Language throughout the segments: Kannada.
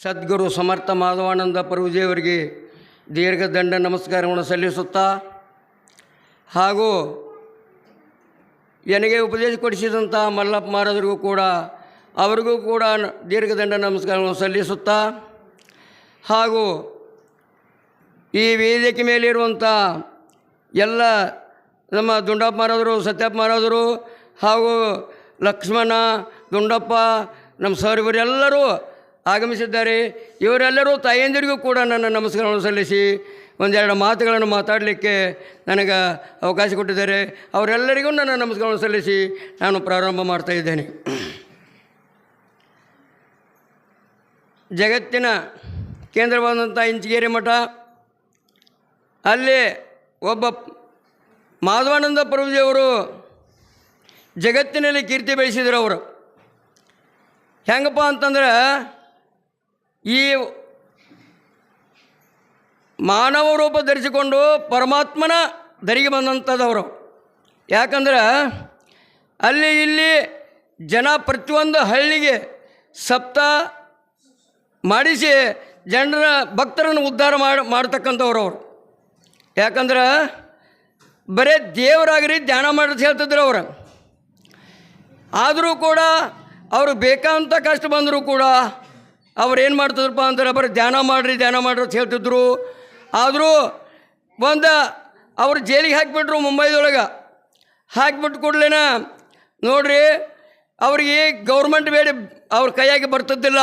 ಸದ್ಗುರು ಸಮರ್ಥ ಮಾಧವಾನಂದ ಪ್ರಭುಜಿಯವರಿಗೆ ದೀರ್ಘದಂಡ ನಮಸ್ಕಾರವನ್ನು ಸಲ್ಲಿಸುತ್ತಾ ಹಾಗೂ ನನಗೆ ಉಪದೇಶ ಕೊಡಿಸಿದಂಥ ಮಲ್ಲಪ್ಪ ಮಹಾರಾಜರಿಗೂ ಕೂಡ ಅವರಿಗೂ ಕೂಡ ದೀರ್ಘದಂಡ ನಮಸ್ಕಾರವನ್ನು ಸಲ್ಲಿಸುತ್ತಾ ಹಾಗೂ ಈ ವೇದಿಕೆ ಮೇಲಿರುವಂಥ ಎಲ್ಲ ನಮ್ಮ ದುಂಡಪ್ಪ ಮಹಾರಾಜರು, ಸತ್ಯಪ್ಪ ಮಹಾರಾಜರು ಹಾಗೂ ಲಕ್ಷ್ಮಣ, ದುಂಡಪ್ಪ, ನಮ್ಮ ಸರ್ ಇವರೆಲ್ಲರೂ ಆಗಮಿಸಿದ್ದಾರೆ. ಇವರೆಲ್ಲರೂ ತಾಯಂದಿರಿಗೂ ಕೂಡ ನನ್ನ ನಮಸ್ಕಾರವನ್ನು ಸಲ್ಲಿಸಿ ಒಂದೆರಡು ಮಾತುಗಳನ್ನು ಮಾತಾಡಲಿಕ್ಕೆ ನನಗೆ ಅವಕಾಶ ಕೊಟ್ಟಿದ್ದಾರೆ. ಅವರೆಲ್ಲರಿಗೂ ನನ್ನ ನಮಸ್ಕಾರವನ್ನು ಸಲ್ಲಿಸಿ ನಾನು ಪ್ರಾರಂಭ ಮಾಡ್ತಾ ಇದ್ದೇನೆ. ಜಗತ್ತಿನ ಕೇಂದ್ರವಾದಂಥ ಇಂಚಗೇರಿ ಮಠ, ಅಲ್ಲಿ ಒಬ್ಬ ಮಾಧವಾನಂದ ಪ್ರಭುಜಿಯವರು ಜಗತ್ತಿನಲ್ಲಿ ಕೀರ್ತಿ ಬೆಳೆಸಿದರು ಅವರು. ಹೆಂಗಪ್ಪ ಅಂತಂದ್ರೆ ಈ ಮಾನವ ರೂಪ ಧರಿಸಿಕೊಂಡು ಪರಮಾತ್ಮನ ಧರಿಗೆ ಬಂದಂಥದ್ದವರು ಯಾಕಂದ್ರೆ ಅಲ್ಲಿ ಇಲ್ಲಿ ಜನ ಪ್ರತಿಯೊಂದು ಹಳ್ಳಿಗೆ ಸಪ್ತ ಮಾಡಿಸಿ ಜನರ ಭಕ್ತರನ್ನು ಉದ್ಧಾರ ಮಾಡಿ, ಮಾಡ್ತಕ್ಕಂಥವ್ರು ಅವರು. ಯಾಕಂದ್ರೆ ಬರೇ ದೇವರಾಗಿರಿ ಧ್ಯಾನ ಮಾಡಿಸಿ ಹೇಳ್ತಿದ್ರು ಅವರು. ಆದರೂ ಕೂಡ ಅವರು ಬೇಕಾದಂಥ ಕಷ್ಟ ಬಂದರೂ ಕೂಡ ಅವ್ರು ಏನು ಮಾಡ್ತಿದ್ರಪ್ಪ ಅಂದ್ರೆ, ಬರೀ ಧ್ಯಾನ ಮಾಡಿರಿ, ಧ್ಯಾನ ಮಾಡ್ರಿ ಅಂತ ಹೇಳ್ತಿದ್ರು. ಆದರೂ ಒಂದು ಅವ್ರು ಜೈಲಿಗೆ ಹಾಕಿಬಿಟ್ರು ಮುಂಬೈದೊಳಗೆ. ಹಾಕಿಬಿಟ್ಟು ಕೂಡಲೇನ, ನೋಡ್ರಿ, ಅವ್ರಿಗೆ ಗೌರ್ಮೆಂಟ್ ಬೇಡ, ಅವ್ರ ಕೈಯಾಗಿ ಬರ್ತಿದ್ದಿಲ್ಲ.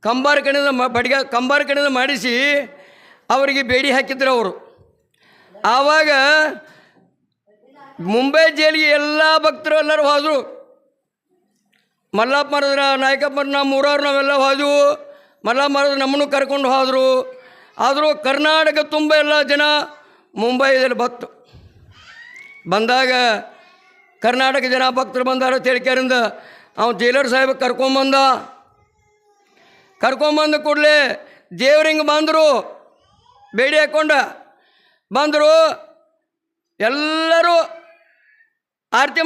ಕಂಬಾರ ಕಣಿದ ಬಡಿಗ, ಕಂಬಾರ ಕಣಿದ ಮಾಡಿಸಿ ಅವರಿಗೆ ಬೇಡಿ ಹಾಕಿದ್ರು ಅವರು. ಆವಾಗ ಮುಂಬೈ ಜೈಲಿಗೆ ಎಲ್ಲ ಭಕ್ತರು ಎಲ್ಲರೂ ಹೋದರು. ಮಲ್ಲಪ್ಪ ಮರದ್ರ ನಾಯಕಪ್ಪ ನಮ್ಮ ಊರವ್ರು ನಾವೆಲ್ಲ ಹೋದೆವು. ಮಲ್ಲಪ್ಪ ಮರದ ನಮ್ಮನ್ನು ಕರ್ಕೊಂಡು ಹೋದರು. ಆದರೂ ಕರ್ನಾಟಕ ತುಂಬ ಎಲ್ಲ ಜನ ಮುಂಬೈದಲ್ಲಿ ಬತ್ತು ಬಂದಾಗ ಕರ್ನಾಟಕ ಜನ ಭಕ್ತರು ಬಂದಾರ ತಿಳ್ಕ್ಯಾರಿಂದ ಅವ್ನು ಜೈಲರ್ ಸಾಹೇಬ್ ಕರ್ಕೊಂಬಂದ ಕರ್ಕೊಂಬಂದ ಕೂಡಲೇ ದೇವ್ರಿಂಗೆ ಬಂದರು. ಬೇಡಿ ಹಾಕ್ಕೊಂಡ ಬಂದರು. ಎಲ್ಲರೂ ಆರತಿ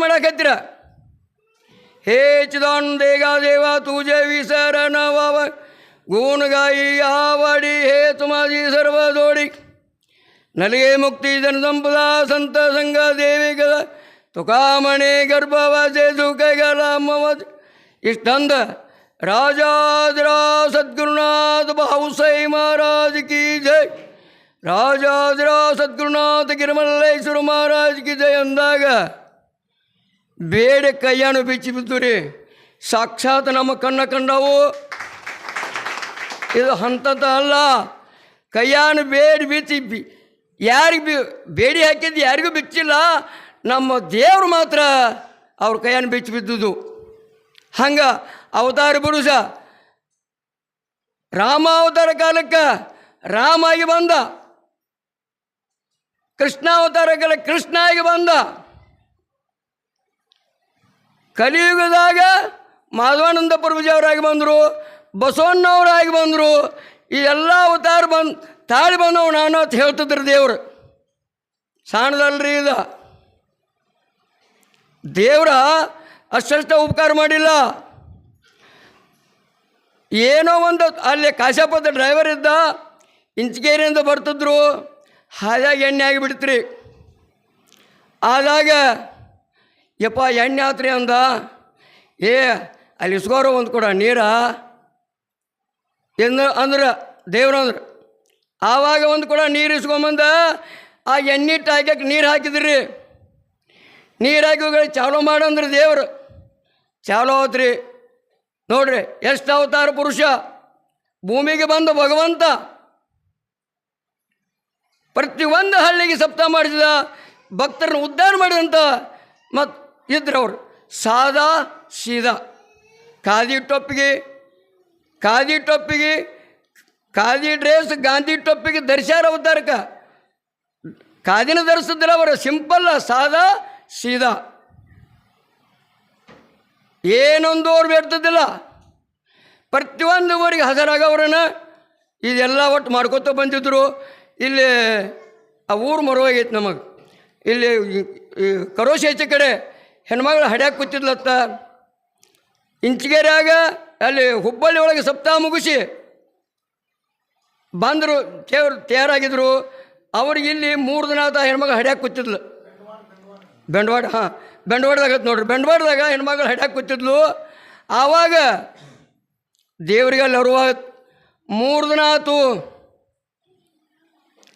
हे चिदान देगा देवा तुझे विसरण वाव गुण गाई आवडी हे तुमाजी सर्व जोडी. नलगे मुक्ती जनसंपदा संत संग देवी गला तुका म्हणे गर्भवाचे झुके गला मवज इष्टंद राजाजरा सद्गुरुनाथ भाऊसाई महाराज की जय. राजाजरा सद्गुरुनाथ गिरमल्लेश्वर महाराज की जय अंदागा. ಬೇಡ ಕೈಯನ್ನು ಬಿಚ್ಚಿ ಬಿದ್ದು ರೀ ಸಾಕ್ಷಾತ್ ನಮ್ಮ ಕಣ್ಣ ಕಂಡವು. ಇದು ಅಂಥದ್ದು ಅಲ್ಲ. ಕೈಯಾನು ಬೇಡಿ ಬಿಚ್ಚಿ ಬಿ ಯಾರಿಗೆ ಬಿ ಬೇಡಿ ಹಾಕಿದ್ದು ಯಾರಿಗೂ ಬಿಚ್ಚಿಲ್ಲ. ನಮ್ಮ ದೇವರು ಮಾತ್ರ ಅವ್ರ ಕೈಯನ್ನು ಬಿಚ್ಚಿ ಬಿದ್ದುದು ಹಂಗೆ ಅವತಾರ ಪುರುಷ ರಾಮ ಅವತಾರ ಕಾಲಕ್ಕೆ ರಾಮ ಆಗಿ ಬಂದ. ಕೃಷ್ಣಾವತಾರ ಕಾಲಕ್ಕೆ ಕೃಷ್ಣ ಆಗಿ ಬಂದ. ಕಲಿಯುಗದಾಗ ಮಾಧವಾನಂದ ಪ್ರಭುಜಿಯವರಾಗಿ ಬಂದರು, ಬಸವಣ್ಣವರಾಗಿ ಬಂದರು, ಈ ಎಲ್ಲ ಅವತಾರ ಬಂದು, ತಾಳಿ ಬಂದವು ನಾನು ಅಂತ ಹೇಳ್ತಿದ್ರು ದೇವರು. ಸಾಣದಲ್ರಿ ಇದು. ದೇವರ ಅಷ್ಟಷ್ಟ ಉಪಕಾರ ಮಾಡಿಲ್ಲ. ಏನೋ ಒಂದು ಅಲ್ಲಿ ಕಾಶ್ಯಪದ ಡ್ರೈವರ್ ಇದ್ದ, ಇಂಚಗೇರಿಯಿಂದ ಬರ್ತಿದ್ರು ಹಾಗಾಗಿ ಎಣ್ಣೆ ಆಗಿಬಿಡ್ತ್ರಿ ಆದಾಗ ಯಪ್ಪ, ಎಣ್ಣೆ ಆತ್ರಿ ಅಂದ. ಏ, ಅಲ್ಲಿ ಇಸ್ಕೋರು ಒಂದು ಕೊಡ ನೀರ. ಎಂದು ಅಂದ್ರೆ, ದೇವ್ರು ಅಂದ್ರೆ. ಆವಾಗ ಒಂದು ಕೂಡ ನೀರು ಇಸ್ಕೊಂಬಂದ ಆ ಎಣ್ಣೆ ಟಾಕಕ್ಕೆ ನೀರು ಹಾಕಿದ್ರಿ. ನೀರು ಹಾಕಿ ಅಂದ್ರೆ ಮಾಡಂದ್ರೆ ದೇವರು. ಚಾಲೋ ಆತ್ರಿ. ನೋಡ್ರಿ, ಎಷ್ಟು ಅವತಾರ ಪುರುಷ. ಭೂಮಿಗೆ ಬಂದ ಭಗವಂತ. ಪ್ರತಿಯೊಂದು ಹಳ್ಳಿಗೆ ಸಪ್ತ ಮಾಡಿಸಿದ ಭಕ್ತರನ್ನು ಉದ್ಧಾರ ಮಾಡಿದಂಥ ಮತ್ತು ಇದ್ರವ್ರು ಸಾದಾ ಸೀದಾ. ಖಾದಿ ಟೊಪ್ಪಿಗೆ ಖಾದಿ ಟೊಪ್ಪಿಗೆ, ಖಾದಿ ಡ್ರೆಸ್ ಗಾಂಧಿ ಟೊಪ್ಪಿಗೆ ಧರಿಸ್ಯಾರ ಉದ್ದಾರಕ ಖಾದಿನ ಧರಿಸಿದ್ರೆ ಅವರು, ಸಿಂಪಲ್, ಸಾದಾ, ಸೀದಾ. ಏನೊಂದು ಅವ್ರು ಬೇಡ್ತದಿಲ್ಲ ಪ್ರತಿಯೊಂದು ಊರಿಗೆ ಹಾಜರಾಗವ್ರನ್ನ ಇದೆಲ್ಲ ಒಟ್ಟು ಮಾಡ್ಕೊತ ಬಂದಿದ್ರು. ಇಲ್ಲಿ ಆ ಊರು ಮರವಾಗೈತೆ ನಮಗೆ. ಇಲ್ಲಿ ಕರೋಶ ಕಡೆ. ಹೆಣ್ಮಗಳು ಹಡ್ಯಾಕೆ ಕೂತಿದ್ಲತ್ತ. ಇಂಚಗೇರಿಯಾಗ ಅಲ್ಲಿ ಹುಬ್ಬಳ್ಳಿ ಒಳಗೆ ಸಪ್ತಾಹ ಮುಗಿಸಿ ಬಂದರು, ತೇವ್ರು ತಯಾರಾಗಿದ್ರು. ಅವ್ರಿಗೆ ಇಲ್ಲಿ ಮೂರು ದಿನ ಆದ ಹೆಣ್ಮಗ ಹಡ್ಯಾಕೆ ಕೂತಿದ್ಲು. ಬೆಂಡವಾಡ, ಹಾಂ, ಬೆಂಡವಾಡದಾಗ ನೋಡ್ರಿ. ಬೆಂಡವಾಡದಾಗ ಹೆಣ್ಮಗಳು ಹಡ್ಯಾಕೆ ಕೂತಿದ್ಲು. ಆವಾಗ ದೇವರಿಗೆ ಅಲ್ಲಿ ಅರುವ ಮೂರು ದಿನ ಆತು.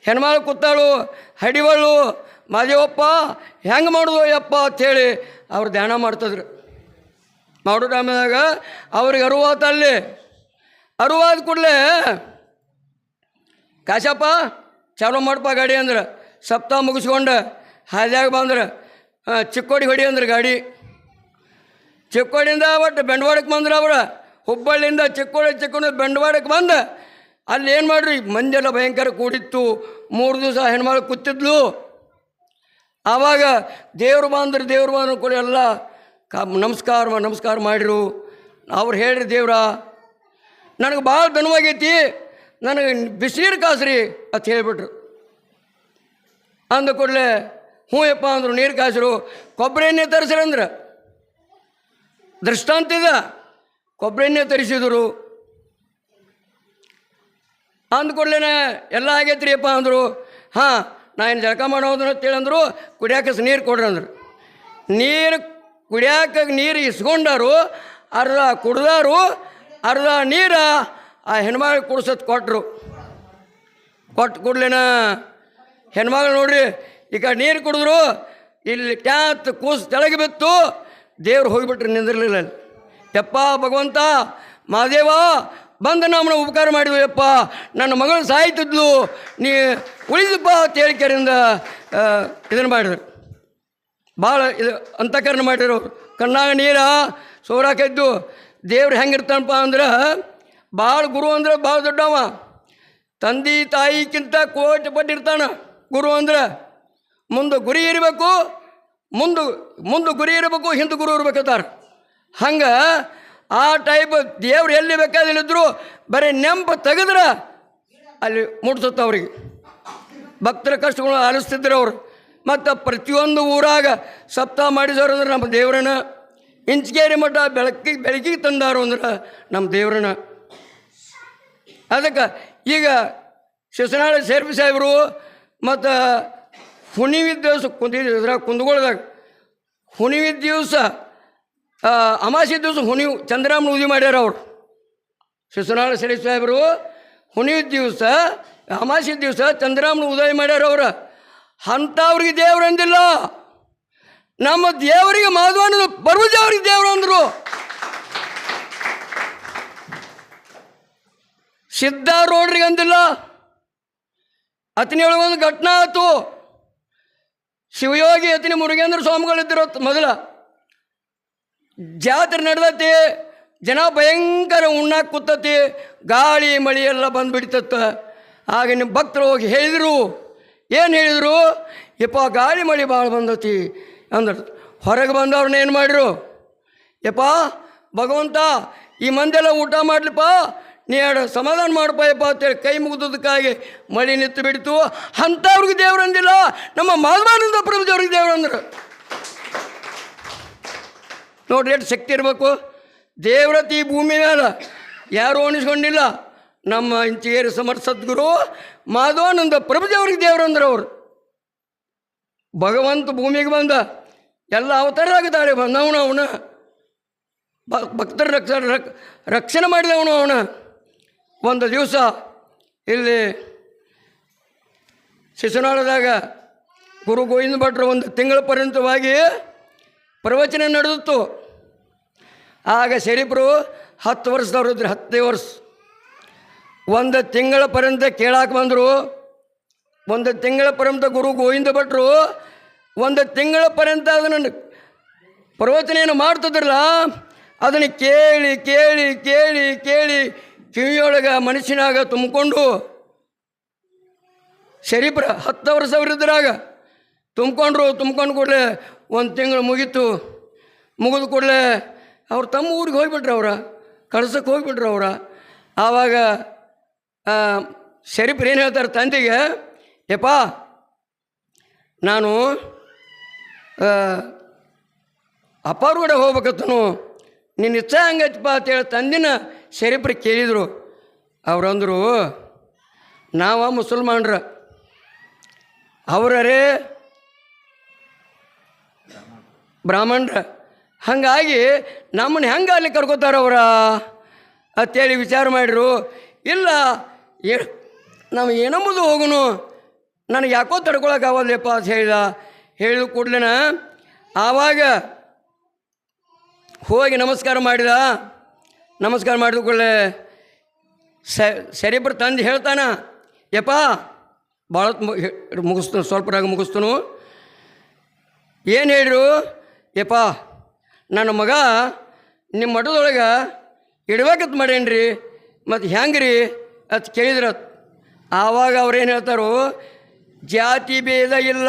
ಹೆಣ್ಮಗಳು ಕೂತಾಳು, ಹಡಿವಳು ಮಾದೇವಪ್ಪ, ಹೆಂಗೆ ಮಾಡೋದು ಯಪ್ಪ ಅಂಥೇಳಿ ಅವ್ರು ಧ್ಯಾನ ಮಾಡ್ತದ್ರು. ಮಾಡೋ ಟೈಮ್ದಾಗ ಅವ್ರಿಗೆ ಅರುವಾತ ಅಲ್ಲಿ. ಅರುವಾದ ಕೂಡಲೇ, ಕಾಶಪ್ಪ, ಚಾಲು ಮಾಡಪ್ಪ ಗಾಡಿ ಅಂದ್ರೆ. ಸಪ್ತಾಹ ಮುಗಿಸ್ಕೊಂಡು ಹಾದ್ಯಾಗ ಬಂದ್ರೆ. ಚಿಕ್ಕೋಡಿ ಹೊಡಿ ಅಂದ್ರೆ ಗಾಡಿ. ಚಿಕ್ಕೋಡಿಯಿಂದ ಒಟ್ಟು ಬೆಂಡವಾಡಕ್ಕೆ ಬಂದ್ರೆ ಅವರು. ಹುಬ್ಬಳ್ಳಿಯಿಂದ ಚಿಕ್ಕೋಡಿ ಚಿಕ್ಕೋಡಿ ಬೆಂಡವಾಡಕ್ಕೆ ಬಂದು ಅಲ್ಲಿ ಏನು ಮಾಡ್ರಿ? ಮಂಜೆಲ್ಲ ಭಯಂಕರ ಕೂಡಿತ್ತು. ಮೂರು ದಿವಸ ಹೆಣ್ಮಗಳು ಕೂತಿದ್ಲು. ಆವಾಗ ದೇವ್ರು ಬಂದ್ರೆ ದೇವ್ರು ಬಂದ್ರೆ ಕೂಡ ಎಲ್ಲ ಕ ನಮಸ್ಕಾರ ನಮಸ್ಕಾರ ಮಾಡಿರು. ಅವ್ರು ಹೇಳ್ರಿ ದೇವ್ರ, ನನಗೆ ಭಾಳ ದನವಾಗೈತಿ ನನಗೆ ಬಿಸಿನೀರು ಕಾಸ್ರಿ ಅಂತ ಹೇಳಿಬಿಟ್ರು. ಅಂದ ಕೂಡಲೇ, ಹ್ಞೂ ಯಪ್ಪ ಅಂದರು, ನೀರು ಕಾಸರು. ಕೊಬ್ಬರಿ ಎಣ್ಣೆ ತರಿಸ್ರಿ ಅಂದ್ರೆ. ದೃಷ್ಟಾಂತ ಇದೆ. ಕೊಬ್ಬರಿ ಎಣ್ಣೆ ತರಿಸಿದರು. ಅಂದ ಕೂಡಲೇ ಎಲ್ಲ ಆಗೈತ್ರಿ ಅಪ್ಪ ಅಂದರು. ಹಾಂ ನಾ ಏನು ಜಳಕ ಮಾಡೋದನ್ನ ಅಂತೇಳಂದ್ರು ಕುಡಿಯಾಕ ನೀರು ಕೊಡ್ರಿ ಅಂದರು. ನೀರು ಕುಡಿಯಾಕ ನೀರು ಇಸ್ಕೊಂಡಾರು ಅರ್ಧ ಕುಡ್ದಾರು, ಅರ್ಧ ನೀರು ಆ ಹೆಣ್ಮಗಳು ಕುಡ್ಸತ್ ಕೊಟ್ಟರು ಕೊಟ್ಟು ಕೂಡ್ಲೇನ ಹೆಣ್ಮಗಳು ನೋಡ್ರಿ, ಈಗ ನೀರು ಕುಡಿದ್ರು ಇಲ್ಲಿ ಕ್ಯಾತ್ ಕೂಸು ತೆಳಗೆ ಬಿತ್ತು, ದೇವ್ರು ಹೋಗಿಬಿಟ್ರು ನಿಂದಿರಲಿಲ್ಲ ಯಪ್ಪ ಭಗವಂತ ಮಾದೇವ ಬಂದು ನಮ್ಮನ್ನ ಉಪಕಾರ ಮಾಡಿದ್ವಿ ಯಪ್ಪ, ನನ್ನ ಮಗಳು ಸಾಯ್ತಿದ್ಲು, ನೀ ಉಳಿದಪ್ಪ ಅಂತ ಹೇಳಿಕೆರಿಂದ ಇದನ್ನು ಮಾಡಿದ್ರು. ಭಾಳ ಇದು ಅಂತಃಕರಣ ಮಾಡಿರು ಕಣ್ಣಾಗ ನೀರ ಸೋರಾಕೆದ್ದು ದೇವ್ರು ಹೆಂಗಿರ್ತಾನಪ್ಪ ಅಂದ್ರೆ ಭಾಳ ಗುರು ಅಂದ್ರೆ ಭಾಳ ದೊಡ್ಡವ. ತಂದೆ ತಾಯಿಗಿಂತ ಕೋಟಿ ಪಟ್ಟಿರ್ತಾನೆ ಗುರು ಅಂದ್ರೆ. ಮುಂದೆ ಗುರಿ ಇರಬೇಕು, ಮುಂದೆ ಮುಂದೆ ಗುರಿ ಇರಬೇಕು, ಹಿಂದೆ ಗುರು ಇರ್ಬೇಕಂತಾರೆ ಹಂಗೆ ಆ ಟೈಪ್ ದೇವ್ರು ಎಲ್ಲಿ ಬೇಕಾದಿಲ್ಲಿದ್ರು ಬರೀ ನೆಂಪು ತೆಗೆದ್ರೆ ಅಲ್ಲಿ ಮುಟ್ಸುತ್ತೆ ಅವ್ರಿಗೆ. ಭಕ್ತರ ಕಷ್ಟಗಳು ಆಲಿಸ್ತಿದ್ರು ಅವರು. ಮತ್ತು ಪ್ರತಿಯೊಂದು ಊರಾಗ ಸಪ್ತಾಹ ಮಾಡಿದವರು ಅಂದ್ರೆ ನಮ್ಮ ದೇವ್ರನ್ನ. ಇಂಚಗೇರಿ ಮಠ ಬೆಳಕಿ, ಬೆಳಕಿಗೆ ತಂದಾರು ಅಂದ್ರೆ ನಮ್ಮ ದೇವ್ರನ್ನ. ಅದಕ್ಕೆ ಈಗ ಶಿಸನಾಳ ಸೇರ್ಪಿ ಸಾಹೇಬರು ಮತ್ತು ಹುಣಿವಿದ್ದ ದಿವಸ ಕುಂದಿದ್ದು ಕುಂದಗೋಳದಾಗ. ಹುಣಿವಿದ್ದ ದಿವಸ ಅಮಾಸಿ ದಿವಸ ಹುಣಿವು ಚಂದ್ರಾಮನ ಉದಿ ಮಾಡ್ಯಾರ ಅವರು. ಶಿಶುನಾಳ ಸರಿ ಸಾಹೇಬರು ಹುಣಿವಿದ್ದ ದಿವಸ, ಅಮಾಸಿ ದಿವಸ ಚಂದ್ರಾಮನ ಉದಯ ಮಾಡ್ಯಾರ ಅವರು. ಅಂಥವ್ರಿಗೆ ದೇವ್ರು ಅಂದಿಲ್ಲ. ನಮ್ಮ ದೇವರಿಗೆ ಮಾಧವನ ಬರುವುದೇ ಅವ್ರಿಗೆ ದೇವರು ಅಂದರು. ಸಿದ್ಧಾರೂಢರಿಗೆ ಅಂದಿಲ್ಲ. ಅತನಿ ಒಳಗೊಂದು ಘಟನಾ ಆಯಿತು ಶಿವಯೋಗಿ ಅತನಿ ಮುರುಗೇಂದ್ರ ಸ್ವಾಮಿಗಳಿದ್ದರು ಮೊದಲ. ಜಾತ್ರೆ ನಡೆದತಿ, ಜನ ಭಯಂಕರ ಉಣ್ಣಾಕ್ ಕೂತತಿ, ಗಾಳಿ, ಮಳಿ ಎಲ್ಲ ಬಂದುಬಿಡ್ತತ್ತ ಆಗ ನಿಮ್ಮ ಭಕ್ತರು ಹೋಗಿ ಹೇಳಿದರು. ಏನು ಹೇಳಿದರು? ಯಪ್ಪ, ಗಾಳಿ, ಮಳಿ ಭಾಳ ಬಂದತಿ ಅಂದ್ರೆ. ಹೊರಗೆ ಬಂದವ್ರನ್ನ ಏನು ಮಾಡಿರು? ಯಪ್ಪ, ಭಗವಂತ, ಈ ಮಂದೆಲ್ಲ ಊಟ ಮಾಡಲಿಪ್ಪ, ನೀ ಎರಡು ಸಮಾಧಾನ ಮಾಡಪ್ಪ ಯಪ್ಪ ಅಂತೇಳಿ ಕೈ ಮುಗಿದುದಕ್ಕಾಗಿ ಮಳೆ ನಿಂತು ಬಿಡ್ತು. ಅಂಥವ್ರಿಗೆ ದೇವ್ರು ಅಂದಿಲ್ಲ, ನಮ್ಮ ಮಾಧವಾನಂದ ಪ್ರಭು ದೇವ್ರಂದ್ರೆ ನೋಡ್ರಿ, ಎಷ್ಟು ಶಕ್ತಿ ಇರಬೇಕು? ದೇವ್ರತಿ ಭೂಮಿ ಮೇಲೆ ಯಾರೂ ಅನಿಸ್ಕೊಂಡಿಲ್ಲ. ನಮ್ಮ ಇಂಚಿಗೇರಿ ಸಮರ್ಥ ಸದ್ಗುರು ಮಾಧವಾನಂದ ಪ್ರಭುದೇವ್ರಿಗೆ ದೇವ್ರು ಅಂದ್ರೆ ಅವರು. ಭಗವಂತ ಭೂಮಿಗೆ ಬಂದ. ಎಲ್ಲ ಅವತಾರದಾಗಿದ್ದಾಳೆ ಬಂದವನು ಅವನ. ಭಕ್ತರ ರಕ್ಷ ರಕ್ ರಕ್ಷಣೆ ಮಾಡಿದವನು ಅವನ. ಒಂದು ದಿವಸ ಇಲ್ಲಿ ಶಿಶುನಾಳದಾಗ ಗುರು ಗೋವಿಂದ ಭಟ್ರು ಒಂದು ತಿಂಗಳ ಪರ್ಯಂತವಾಗಿ ಪ್ರವಚನ ನಡೆದಿತ್ತು. ಆಗ ಶರೀಫರು ಹತ್ತು ವರ್ಷದವ್ರು ಇದ್ರು ಹತ್ತೇ ವರ್ಷ. ಒಂದು ತಿಂಗಳ ಪರ್ಯಂತ ಕೇಳಾಕೆ ಬಂದರು. ಒಂದು ತಿಂಗಳ ಪರ್ಯಂತ ಗುರು ಗೋವಿಂದ ಭಟ್ರು ಒಂದು ತಿಂಗಳ ಪರ್ಯಂತ ಅದನ್ನು ಪ್ರವಚನ ಏನು ಮಾಡ್ತಿದ್ರಲ್ಲ, ಅದನ್ನು ಕೇಳಿ ಕೇಳಿ ಕೇಳಿ ಕೇಳಿ ಕಿವಿಯೊಳಗೆ ಮನಸ್ಸಿನಾಗ ತುಂಬಿಕೊಂಡು ಶರೀಫ್ರ ಹತ್ತು ವರ್ಷ ಅವರಿದ್ರಾಗ ತುಂಬ್ಕೊಂಡ್ರು, ತುಂಬ್ಕೊಂಡು ಕೂಡಲೇ ಒಂದು ತಿಂಗಳು ಮುಗೀತು. ಮುಗಿದ ಕೂಡಲೇ ಅವ್ರು ತಮ್ಮ ಊರಿಗೆ ಹೋಗ್ಬಿಟ್ರು ಅವರ. ಕಳ್ಸಕ್ಕೆ ಹೋಗ್ಬಿಟ್ರು ಅವರ. ಆವಾಗ ಶರೀಫ್ರು ಏನು ಹೇಳ್ತಾರೆ ತಂದೆಗೆ, ಯಪ್ಪ, ನಾನು ಅಪ್ಪಾರು ಕೂಡ ಹೋಗ್ಬೇಕತ್ತನು. ನಿನ್ನ ಇಚ್ಛೆ ಹಂಗೈತಪ್ಪ ಅಂತೇಳಿ ತಂದಿನ ಶರೀಫ್ರು ಕೇಳಿದರು. ಅವ್ರಂದರು ನಾವ ಮುಸಲ್ಮಾನ್ರ. ಅವರೇ ಬ್ರಾಹ್ಮಣರ, ಹಾಗಾಗಿ ನಮ್ಮನ್ನು ಹೆಂಗೆ ಅಲ್ಲಿ ಕರ್ಕೋತಾರೆ ಅವರ? ಅಂತೇಳಿ ವಿಚಾರ ಮಾಡಿರು. ಇಲ್ಲ, ಏ, ನಾವು ಏನಂಬುದು ಹೋಗುನು. ನನಗೆ ಯಾಕೋ ತಡ್ಕೊಳಕ್ಕಾಗಲ್ಲಪ್ಪ ಅಂತ ಹೇಳಿದ. ಹೇಳಿದ ಕೂಡ್ಲೇನ, ಆವಾಗ ಹೋಗಿ ನಮಸ್ಕಾರ ಮಾಡಿದ. ನಮಸ್ಕಾರ ಮಾಡಿದ ಕೂಡಲೇ ಸರಿಬ್ರು ತಂದು ಹೇಳ್ತಾನ. ಯಪ್ಪ ಭಾಳ ಮುಗಿಸ್ತು ಸ್ವಲ್ಪರಾಗ ಮುಗಿಸ್ತನು ಏನು ಹೇಳಿರು ಯಪ್ಪ ನನ್ನ ಮಗ ನಿಮ್ಮ ಮಠದೊಳಗೆ ಇಡ್ಬೇಕಂತ ಮಾಡೇನ್ರಿ? ಮತ್ತು ಹೆಂಗೆ ರೀ ಅಂತ ಕೇಳಿದ್ರ. ಆವಾಗ ಅವ್ರೇನು ಹೇಳ್ತಾರೋ, ಜಾತಿ ಭೇದ ಇಲ್ಲ.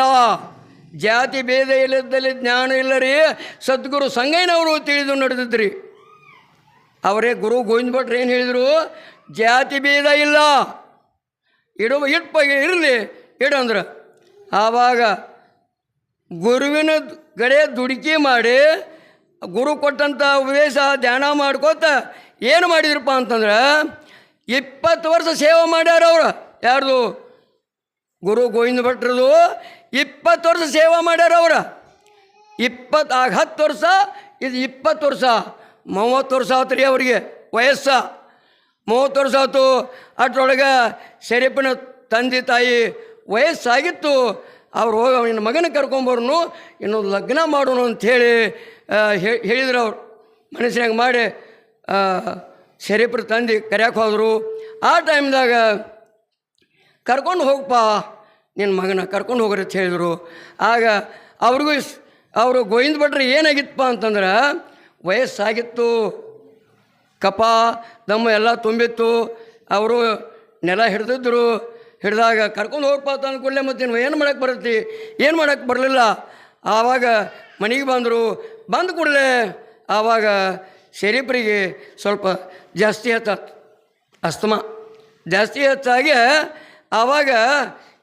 ಜಾತಿ ಭೇದ ಇಲ್ಲದಲ್ಲಿ ಜ್ಞಾನ ಇಲ್ಲ ರೀ. ಸದ್ಗುರು ಸಂಗಯ್ಯನವರು ತಿಳಿದು ನಡೆದಿದ್ರಿ. ಅವರೇ ಗುರು ಗೋವಿಂದ ಭಟ್ರು ಏನು ಹೇಳಿದರು? ಜಾತಿ ಭೇದ ಇಲ್ಲ. ಇಡುವ, ಇಟ್ಪ, ಇರಲಿ ಇಡಂದ್ರೆ ಆವಾಗ ಗುರುವಿನ ಕಡೆ ದುಡುಕಿ ಮಾಡಿ ಗುರು ಕೊಟ್ಟಂಥ ಉಪದೇಶ ಧ್ಯಾನ ಮಾಡ್ಕೋತ ಏನು ಮಾಡಿದ್ರಪ್ಪ ಅಂತಂದ್ರೆ ಇಪ್ಪತ್ತು ವರ್ಷ ಸೇವೆ ಮಾಡ್ಯಾರ ಅವರು. ಯಾರ್ದು? ಗುರು ಗೋವಿಂದ ಭಟ್ರದು. ಇಪ್ಪತ್ತು ವರ್ಷ ಸೇವೆ ಮಾಡ್ಯಾರ ಅವರು. ಇಪ್ಪತ್ತು ಆಗ ಹತ್ತು ವರ್ಷ, ಇದು ಇಪ್ಪತ್ತು ವರ್ಷ. ಮೂವತ್ತು ವರ್ಷ ಆತು ರೀ ಅವರಿಗೆ ವಯಸ್ಸ. ಮೂವತ್ತು ವರ್ಷ ಆಯ್ತು ಅದ್ರೊಳಗೆ ಶರೀಫಿನ ತಂದೆ ತಾಯಿ ವಯಸ್ಸಾಗಿತ್ತು. ಅವ್ರು ಹೋಗಿ ಅವನ ಮಗನ ಕರ್ಕೊಂಬರ್ನು ಇನ್ನೊಂದು ಲಗ್ನ ಮಾಡೋಣ ಅಂಥೇಳಿ ಹೇಳಿದ್ರು ಅವ್ರು. ಮನಸ್ಸಿನಾಗ ಮಾಡಿ ಶರೀಫ್ರ ತಂದು ಕರೆಯಕ್ಕೆ ಹೋದರು. ಆ ಟೈಮ್ದಾಗ, ಕರ್ಕೊಂಡು ಹೋಗಪ್ಪ ನಿನ್ನ ಮಗನ ಕರ್ಕೊಂಡು ಹೋಗ್ರಿ ಅಂತ ಹೇಳಿದರು. ಆಗ ಅವ್ರಿಗೂ ಅವರು ಗೋವಿಂದ ಭಟ್ರು ಏನಾಗಿತ್ತಪ್ಪ ಅಂತಂದ್ರೆ, ವಯಸ್ಸಾಗಿತ್ತು, ಕಪ, ದಮ್ಮ ಎಲ್ಲ ತುಂಬಿತ್ತು, ಅವರು ನೆಲ ಹಿಡ್ದಿದ್ರು ಹಿಡ್ದಾಗ ಕರ್ಕೊಂಡು ಹೋಗ್ಬಾರ್ದು ಅಂತ ಅಂದ್ಕೊಳ್ಳೆ ಮತ್ತೆ ಏನು ಮಾಡಕ್ಕೆ ಬರುತ್ತೆ? ಏನು ಮಾಡಕ್ಕೆ ಬರಲಿಲ್ಲ? ಆವಾಗ ಮನೆಗೆ ಬಂದರು. ಬಂದ ಕೂಡಲೇ ಆವಾಗ ಶರೀಫರಿಗೆ ಸ್ವಲ್ಪ ಜಾಸ್ತಿ ಹತ್ತ ಅಸ್ತಮ. ಜಾಸ್ತಿ ಹೆಚ್ಚಾಗಿ ಆವಾಗ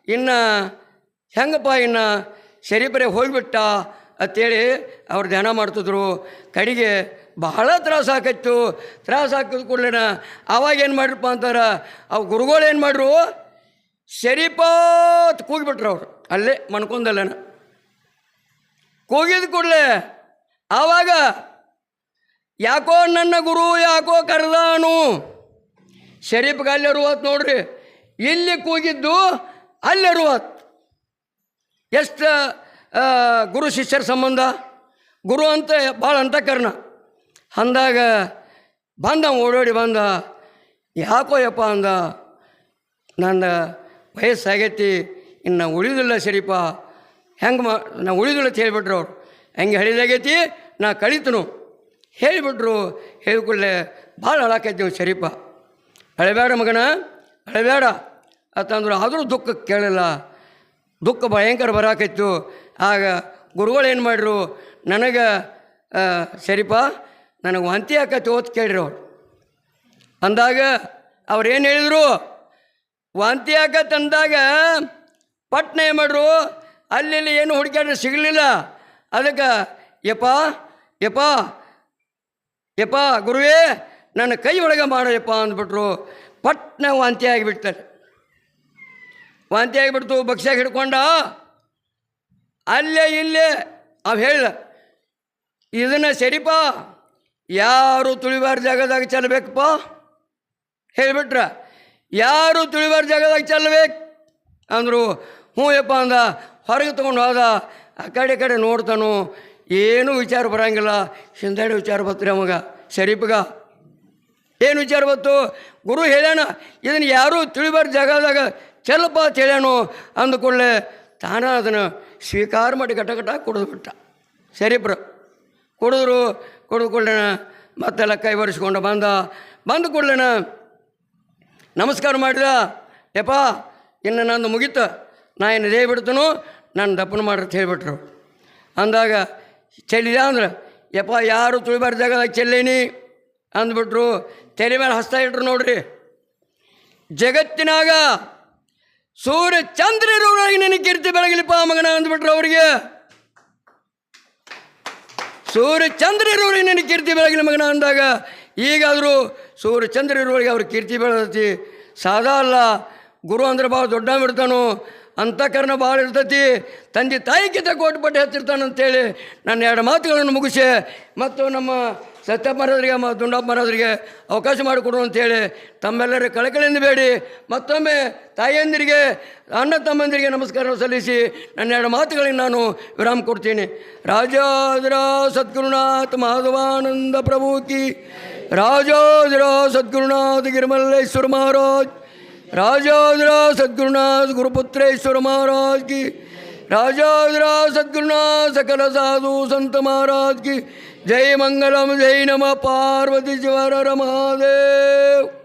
ಇನ್ನು ಹೆಂಗಪ್ಪ ಇನ್ನು ಶರೀಫರೇ ಹೋಗಿಬಿಟ್ಟ ಅಂತೇಳಿ ಅವ್ರು ಧ್ಯಾನ ಮಾಡ್ತಿದ್ರು. ಕಡೆಗೆ ಬಹಳ ತ್ರಾಸ ಆಕತ್ತು ತ್ರಾಸ ಹಾಕಿದ ಕೂಡಲೇನ ಆವಾಗ ಏನು ಮಾಡ್ರಪ್ಪ ಅಂತಾರೆ? ಅವು ಗುರುಗಳು ಏನು ಮಾಡ್ರು? ಶರೀಫಾತ್ ಕೂಗಿಬಿಟ್ರು ಅವರು. ಅಲ್ಲೇ ಮನ್ಕೊಂದಲ್ಲೇನ ಕೂಗಿದ ಕೂಡಲೇ ಆವಾಗ ಯಾಕೋ ನನ್ನ ಗುರು, ಯಾಕೋ ಕರೆದಾನು. ಶರೀಫ್ಗೆ ಅಲ್ಲಿರುವತ್ ನೋಡ್ರಿ, ಇಲ್ಲಿ ಕೂಗಿದ್ದು ಅಲ್ಲಿರುವತ್ ಎಷ್ಟು ಗುರು ಶಿಷ್ಯರ ಸಂಬಂಧ? ಗುರು ಅಂತ ಭಾಳ ಅಂತ ಕರ್ಣ ಅಂದಾಗ ಬಂದ, ಓಡೋಡಿ ಬಂದ, ಯಾಕೋ ಯಪ್ಪ ಅಂದ ನನ್ನ ವಯಸ್ಸಾಗೈತಿ, ಇನ್ನು ಉಳಿದಿಲ್ಲ ಸರಿಪ ಹೆಂಗೆ ಮಾ, ನಾ ಉಳಿದಿಲ್ಲ ಅಂತ ಹೇಳಿಬಿಟ್ರು ಅವ್ರು. ಹೆಂಗೆ ಹೇಳಿದಾಗೈತಿ, ನಾ ಕಳೀತನು. ಹೇಳಿಬಿಟ್ರು ಹೇಳಿಕೊಳ್ಳೆ ಭಾಳ ಹಾಳಾಕೈತಿ ಸರಿಪ ಅಳಬೇಡ ಮಗನ, ಅಳಬೇಡ. ಅಂತಂದ್ರೆ ಆದರೂ ದುಃಖ ಕೇಳಲ್ಲ ದುಃಖ ಭಯಂಕರ ಬರಾಕೈತು. ಆಗ ಗುರುಗಳು ಏನು ಮಾಡ್ರು, ನನಗೆ ಸರಿಪ ನನಗೆ ವಾಂತಿ ಆಕೈತಿ ಓದ್ ಕೇಳಿರು ಅವ್ರು. ಅಂದಾಗ ಅವ್ರು ಏನು ಹೇಳಿದರು ವಾಂತಿ ಆಗ ಅಂದಾಗ ಪಟ್ನ ಏನು ಮಾಡ್ರು ಅಲ್ಲಿ ಏನು ಹುಡುಕ್ಯಾಡ್ರೆ ಸಿಗಲಿಲ್ಲ. ಅದಕ್ಕೆ, ಯಪ್ಪ ಯಪ್ಪ ಯಪ್ಪ, ಗುರುವೇ, ನನ್ನ ಕೈ ಒಳಗೆ ಮಾಡಯಪ್ಪ ಅಂದ್ಬಿಟ್ರು. ಪಟ್ನ ವಾಂತಿ ಆಗಿಬಿಡ್ತಾರೆ ವಾಂತಿ ಆಗಿಬಿಡ್ತು ಬಕ್ಸಾಗ ಹಿಡ್ಕೊಂಡ, ಅಲ್ಲೇ ಇಲ್ಲೇ, ಅವು ಹೇಳಿದ, ಇದನ್ನು ಸರಿಪ, ಯಾರು ತುಳಿಬಾರ್ದು ಜಾಗದಾಗ ಚೆಲ್ಲಬೇಕಪ್ಪ ಹೇಳಿಬಿಟ್ರ ಯಾರು ತಿಳಿಬಾರ ಜಾಗದಾಗ ಚೆಲ್ಲಬೇಕು? ಅಂದರು, ಹ್ಞೂ ಯಪ್ಪ ಅಂದ ಹೊರಗೆ ತೊಗೊಂಡು ಹೋದ, ಆ ಕಡೆ ಕಡೆ ನೋಡ್ತಾನು, ಏನೂ ವಿಚಾರ ಬರಂಗಿಲ್ಲ. ಹಿಂದೆಡೆ ವಿಚಾರ ಬರ್ತೀರಿ ಅವಾಗ ಶರೀಫ್ಗ ಏನು ವಿಚಾರ ಬತ್ತು ಗುರು ಹೇಳ್ಯಾನ ಇದನ್ನು ಯಾರೂ ತಿಳಿಬಾರ ಜಾಗದಾಗ ಚೆಲ್ಲಪ್ಪ ಅಂತ ಹೇಳ್ಯಾನು. ಅಂದ್ಕೊಳ್ಳೆ ತಾನ ಅದನ್ನು ಸ್ವೀಕಾರ ಮಾಡಿ ಘಟ ಕುಡಿದ್ಬಿಟ್ಟ ಕುಡಿದು ಬಿಟ್ಟ. ಶರೀಫ್ರು ಕುಡಿದ್ರು, ಕುಡಿದು ಮತ್ತೆಲ್ಲ ಕೈ ಒರೆಸ್ಕೊಂಡು ಬಂದ. ಬಂದ ಕೂಡಲೇನ ನಮಸ್ಕಾರ ಮಾಡಿದ. ಯಪ್ಪ, ಇನ್ನು ನಂದು ಮುಗೀತು. ನಾ ಏನು ದೇಹ ಬಿಡ್ತನು ನಾನು ದಪ್ಪನ ಮಾಡ್ರಿ ಅಂತ ಹೇಳಿಬಿಟ್ರು. ಅಂದಾಗ ಚೆಲ್ಲಿದ ಅಂದ್ರೆ. ಯಪ್ಪ, ಯಾರು ತುಳಿಬಾರ್ದ ಜಾಗದಾಗ ಚೆಲ್ಲೇನಿ? ಅಂದ್ಬಿಟ್ರು, ತಲೆ ಮೇಲೆ ಹಸ್ತಾ ಇಟ್ರು ನೋಡ್ರಿ. ಜಗತ್ತಿನಾಗ ಸೂರ್ಯ ಚಂದ್ರ ಇರೋರಾಗಿ ನಿನಗೆ ಕೀರ್ತಿ ಬೆಳಗಲಿಪ್ಪ ಮಗನ ಅಂದ್ಬಿಟ್ರು ಅವ್ರಿಗೆ. ಸೂರ್ಯ ಚಂದ್ರರೊಳಗೆ ನಿನಗೆ ಕೀರ್ತಿ ಬೆಳಗಲಿ ಮಗನ ಅಂದಾಗ, ಈಗಾದರೂ ಸೂರ್ಯ ಇರುವವರಿಗೆ ಅವ್ರ ಕೀರ್ತಿ ಬೆಳೆದತಿ. ಸಾದಾ ಅಲ್ಲ, ಗುರು ಅಂದ್ರೆ ಭಾಳ ದೊಡ್ಡ ಬಿಡ್ತಾನು ಅಂತಃಕರಣ ಭಾಳ ಇರ್ತೈತಿ. ತಂದೆ ತಾಯಿಗಿಂತ ಕೋಟಿ ಹತ್ತಿರ್ತಾನೆ ಹೆಚ್ಚಿರ್ತಾನಂತೇಳಿ ನನ್ನ ಎರಡು ಮಾತುಗಳನ್ನು ಮುಗಿಸಿ, ಮತ್ತು ನಮ್ಮ ಸತ್ಯಪ್ಪ ಮಹಾರಾಜರಿಗೆ ಮತ್ತು ದುಂಡಪ್ಪ ಮಹಾರಾಜರಿಗೆ ಅವಕಾಶ ಮಾಡಿಕೊಡು ಅಂತೇಳಿ ತಮ್ಮೆಲ್ಲರ ಕಳಕಳಿಯಿಂದ ಬೇಡಿ. ಮತ್ತೊಮ್ಮೆ ತಾಯಿಯಂದಿರಿಗೆ ಅಣ್ಣ ತಮ್ಮಂದಿರಿಗೆ ನಮಸ್ಕಾರ ಸಲ್ಲಿಸಿ ನನ್ನ ಎರಡು ಮಾತುಗಳಿಗೆ ನಾನು ವಿರಾಮ ಕೊಡ್ತೀನಿ. ರಾಜಾದ್ರ ಸದ್ಗುರುನಾಥ ಮಾಧವಾನಂದ ಪ್ರಭು ಕಿ राजोजरा सद्गुरुनाथ गिरमल्लेश्वर महाराज राजोजरा सद्गुरुनाथ गुरुपुत्रेश्वर महाराज की राजोजरा सद्गुरुनाथ सकल साधु संत महाराज की, जय मंगलम, जय नम, पार्वती ज्वर महादेव।